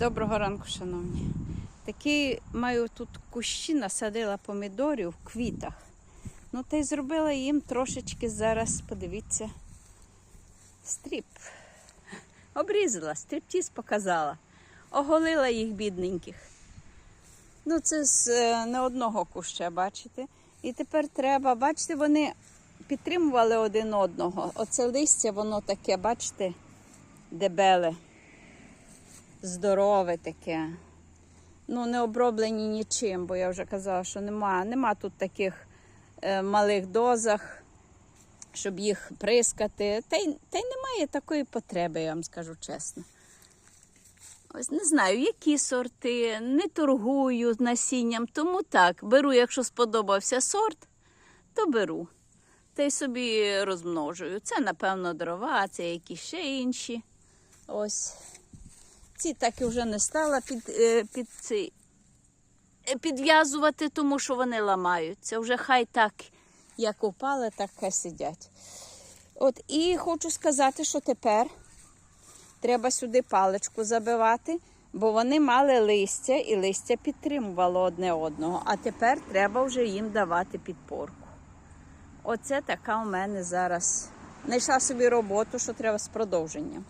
Доброго ранку, шановні. Такі маю тут кущі, насадила помідорів в квітах. Ну, та й зробила їм трошечки зараз, подивіться, стріп. Обрізала, стріптіз показала. Оголила їх бідненьких. Ну, це з е, не одного куща, бачите. І тепер треба, бачите, вони підтримували один одного. Оце листя, воно таке, бачите, дебеле здорове таке. Ну, не оброблені нічим, бо я вже казала, що нема, нема тут таких е, малих дозах, щоб їх прискати. Та й, та й немає такої потреби, я вам скажу чесно. Ось не знаю, які сорти, не торгую з насінням, тому так, беру, якщо сподобався сорт, то беру. Та й собі розмножую. Це, напевно, дрова, це якісь ще інші. Ось. Ці так і вже не стала під, е, під цей, підв'язувати, тому що вони ламаються. Вже хай так, як упали, так хай сидять. От і хочу сказати, що тепер треба сюди паличку забивати, бо вони мали листя і листя підтримувало одне одного. А тепер треба вже їм давати підпорку. Оце така у мене зараз. Знайшла собі роботу, що треба з продовженням.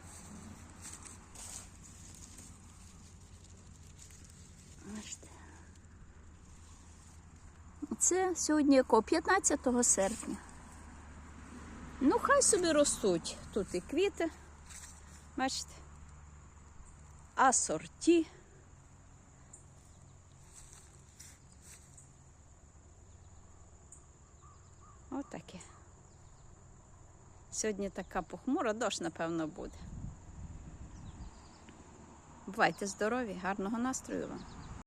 Це сьогодні якого? 15 серпня. Ну, хай собі ростуть. Тут і квіти. Бачите? Асорті. Отаке. Сьогодні така похмура, дощ, напевно, буде. Бувайте здорові, гарного настрою вам.